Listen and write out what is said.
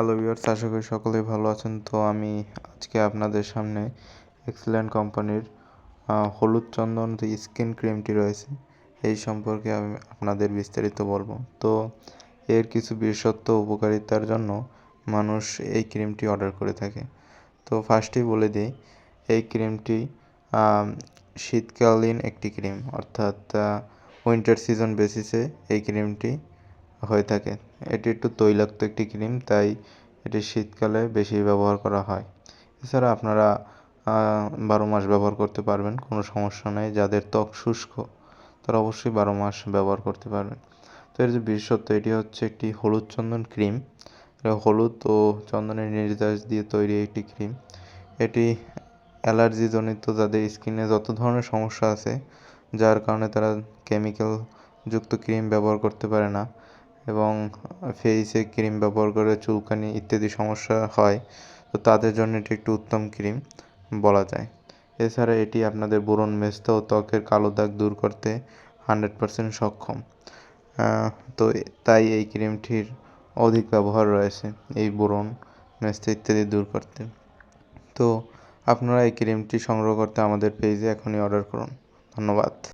Hello viewers আশা করি সকলেই ভালো আছেন। তো আমি আজকে আপনাদের সামনে এক্সেলেন্ট কোম্পানির হলুদ চন্দন যে স্কিন ক্রিমটি রয়েছে, এই সম্পর্কে আমি আপনাদের বিস্তারিত বলব। তো এর কিছু বিশেষত্ব উপকারিতার জন্য মানুষ এই ক্রিমটি অর্ডার করে থাকে। তো ফার্স্টেই বলে দিই, এই ক্রিমটি শীতকালীন একটি ক্রিম অর্থাৎ উইন্টার সিজন বেসিসে এই ক্রিমটি হয়ে থাকে। এটি একটু তৈলাক্ত একটি ক্রিম, তাই এটি শীতকালে বেশি ব্যবহার করা হয়। এছাড়া আপনারা বারো মাস ব্যবহার করতে পারবেন, কোনো সমস্যা নেই। যাদের ত্বক শুষ্ক, তারা অবশ্যই বারো মাস ব্যবহার করতে পারবেন। তো এর যে বিশেষত্ব, এটি হচ্ছে একটি হলুদ চন্দন ক্রিম। হলুদ ও চন্দনের নির্যাস দিয়ে তৈরি একটি ক্রিম। এটি অ্যালার্জিজনিত, যাদের স্কিনে যত ধরনের সমস্যা আছে, যার কারণে তারা কেমিক্যালযুক্ত ক্রিম ব্যবহার করতে পারে না। এবং ফেসে ক্রিম ব্যবহার করে চুলকানি ইত্যাদি সমস্যা হয়, তো তাদের জন্য এটি একটি উত্তম ক্রিম বলা যায়। এছাড়া এটি আপনাদের ব্রণ মেস্তা ও ত্বকের কালো দাগ দূর করতে হান্ড্রেড পারসেন্ট সক্ষম। তো তাই এই ক্রিমটির অধিক ব্যবহার রয়েছে এই ব্রণ মেস্তা ইত্যাদি দূর করতে। তো আপনারা এই ক্রিমটি সংগ্রহ করতে আমাদের পেজে এখনই অর্ডার করুন। ধন্যবাদ।